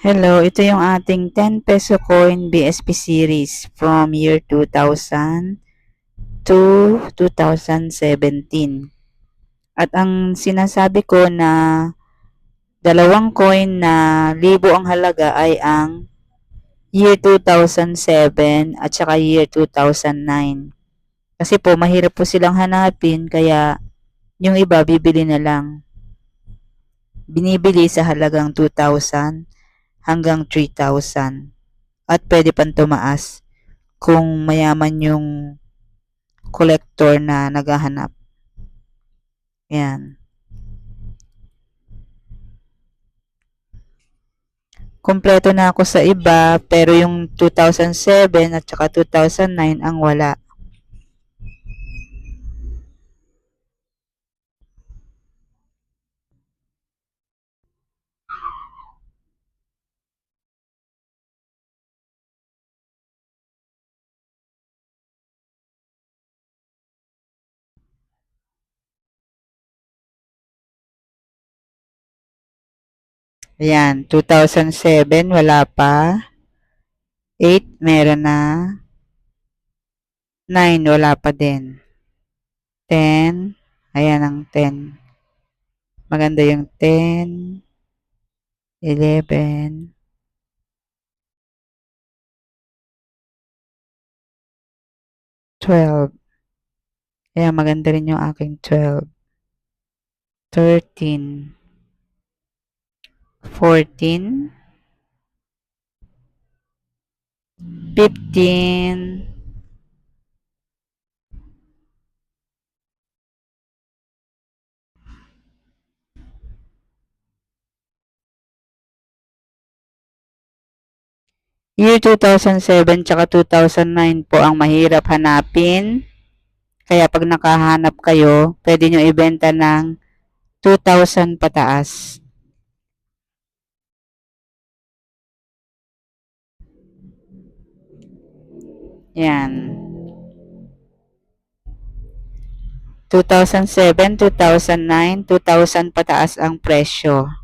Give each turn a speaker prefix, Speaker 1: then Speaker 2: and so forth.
Speaker 1: Hello, ito yung ating 10 peso coin BSP series from year 2000 to 2017. At ang sinasabi ko na dalawang coin na libo ang halaga ay ang year 2007 at saka year 2009. Kasi po mahirap po silang hanapin kaya yung iba bibili na lang. Binibili sa halagang 2,000 hanggang 3,000. At pwede pang tumaas kung mayaman yung collector na naghahanap. Yan. Kompleto na ako sa iba, pero yung 2007 at saka 2009 ang wala. Ayan, 2007, wala pa. 8, meron na. 9, wala pa din. 10, ayan ang 10. Maganda yung 10, 11, 12. Ayan, maganda rin yung aking 12. 13, 14, 15, Year 2007 tsaka 2009 po ang mahirap hanapin. Kaya pag nakahanap kayo, pwede nyo ibenta ng 2,000 pataas. Yan. 2007, 2009, 2,000 pataas ang presyo.